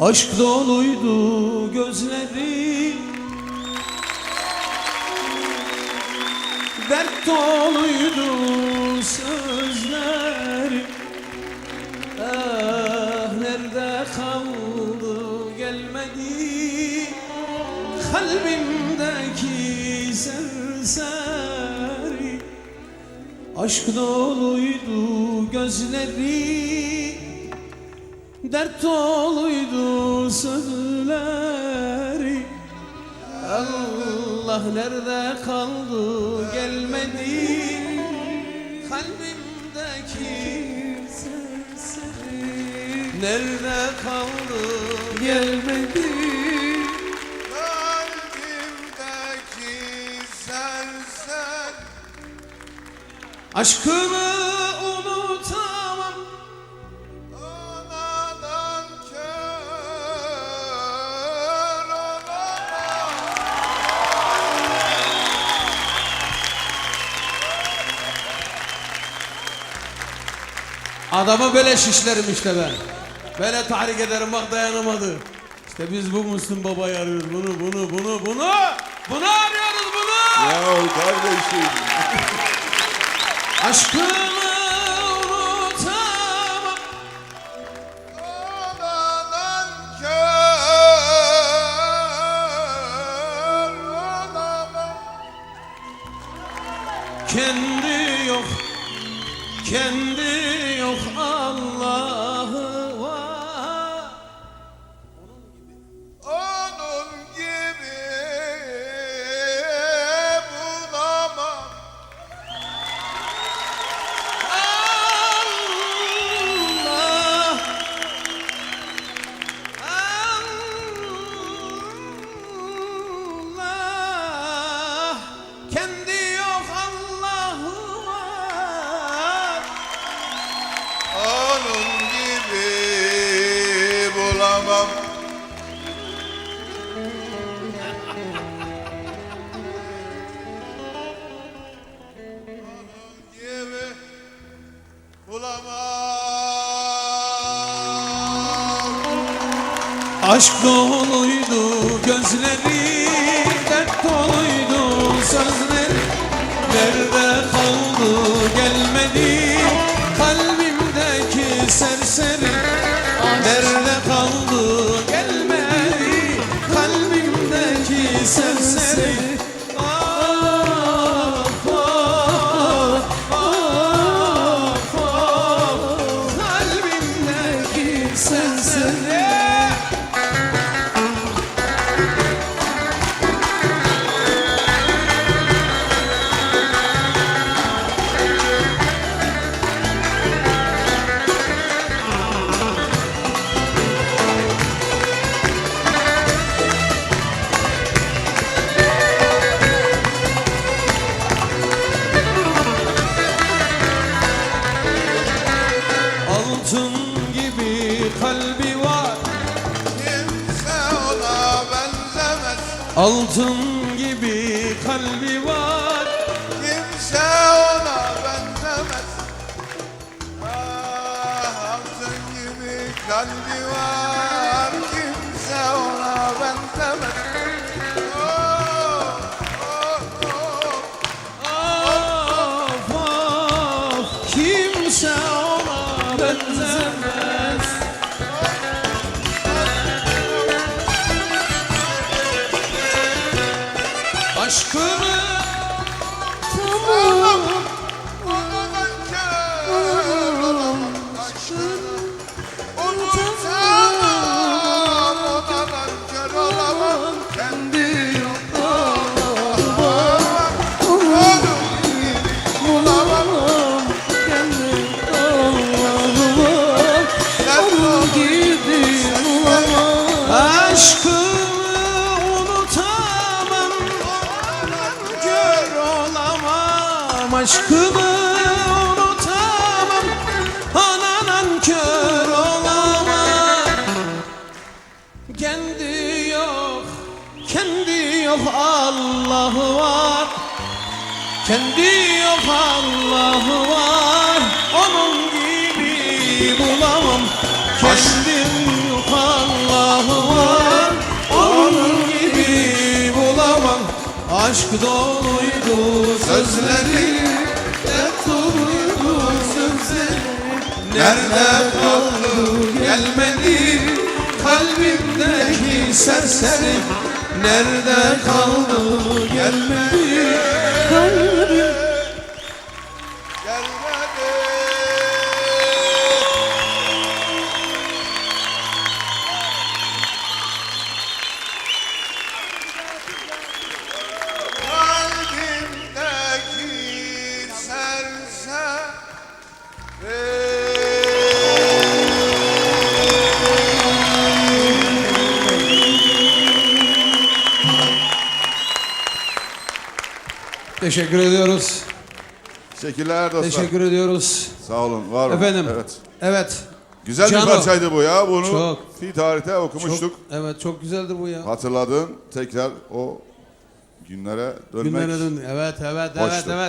Aşk doluydu gözleri. Dert doluydu sözleri. Ah Aşk doluydu gözleri Dert doluydu sözleri. Allah nerede kaldı gelmedi. Kalbimdeki serseri Nerede kaldı gelmedi Aşkımı unutamam Anadan kör olamam Adamı böyle şişlerim işte ben. Böyle tahrik ederim bak dayanamadı. İşte biz bu Müslüm Baba'yı arıyoruz. Bunu, bunu, bunu, bunu. Bunu arıyoruz bunu. Ya kardeşim Aşkımı Aşk doluydu gözleri Altın gibi kalbi var. Kimse ona benzemez. Ah altın gibi kalbi var Aşkımı Aşkımı unutamam Ananan kör olamam. Kendi yok Kendi yok Allah'ı var. Kendi yok Allah'ı var. Onun gibi bulamam Kendim yok Allah'ım var. Onun gibi bulamam Aşk doluydu sözleri Nerede kaldı gelmedi. Kalbimdeki serseri Nerede kaldı? Gelmedi. Kalbim Teşekkür ediyoruz. Teşekkürler dostlar. Teşekkür ediyoruz. Sağ olun, var olun. Efendim. Evet. Evet. Güzel Cano. bir parçaydı bu ya. Bunu Çok. fi tarihte Çok, okumuştuk. evet çok güzeldir bu ya. Hatırladın tekrar o günlere dönmek. Günlere dön. Evet evet evet Hoştu. evet.